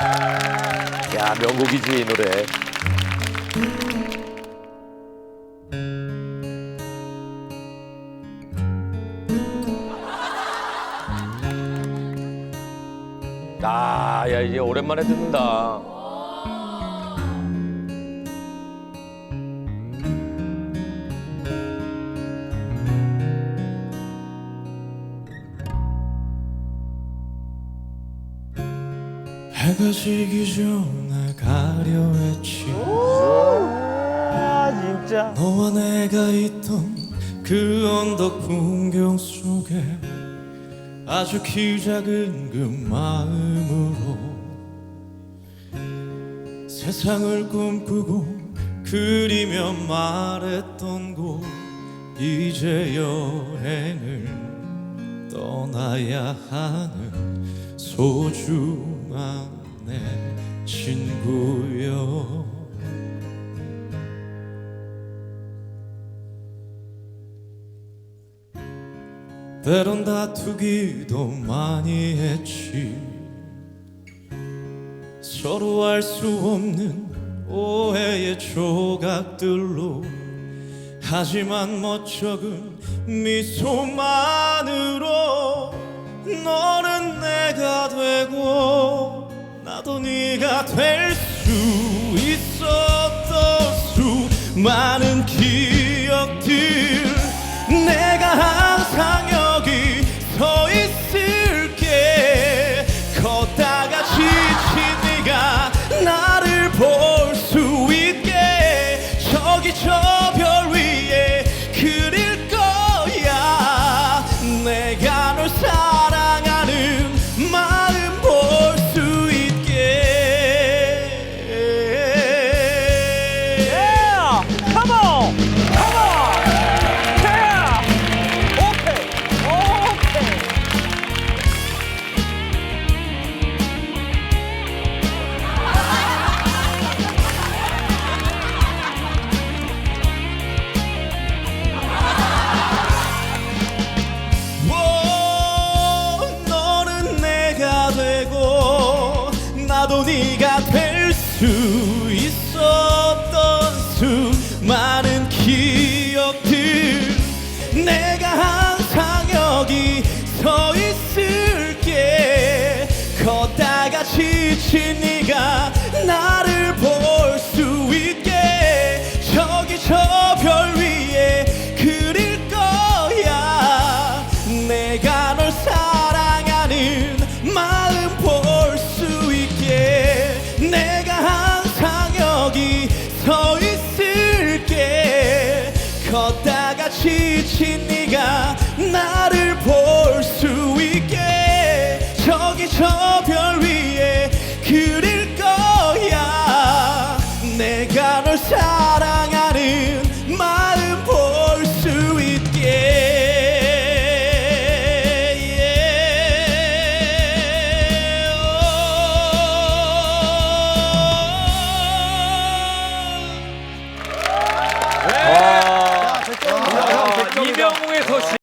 야 명곡이지 이 노래. 아, 야 이제 오랜만에 듣는다. 해가 지기 전에 가려 했지 아 진짜. 너와 내가 있던 그 언덕 풍경 속에 아주 키 작은 그 마음으로 세상을 꿈꾸고 그리며 말했던 곳 이제 여행을 떠나야 하는 소중 한내 친구여. 때론 다투기도 많이 했지. 서로 알 수 없는 오해의 조각들로. 하지만 멋쩍은 미소만으로 너는 내가 되고 나도 네가 될 수 있었던 수많은 수 있었던 수많은 기억들 내가 항상 여기 서 있을게. 걷다가 지친 네가 나 걷다가 지친 네가 나를 볼 수 있게. 저기 저 별 위에 그릴 거야. 내가 널 사랑 이명웅의 서시.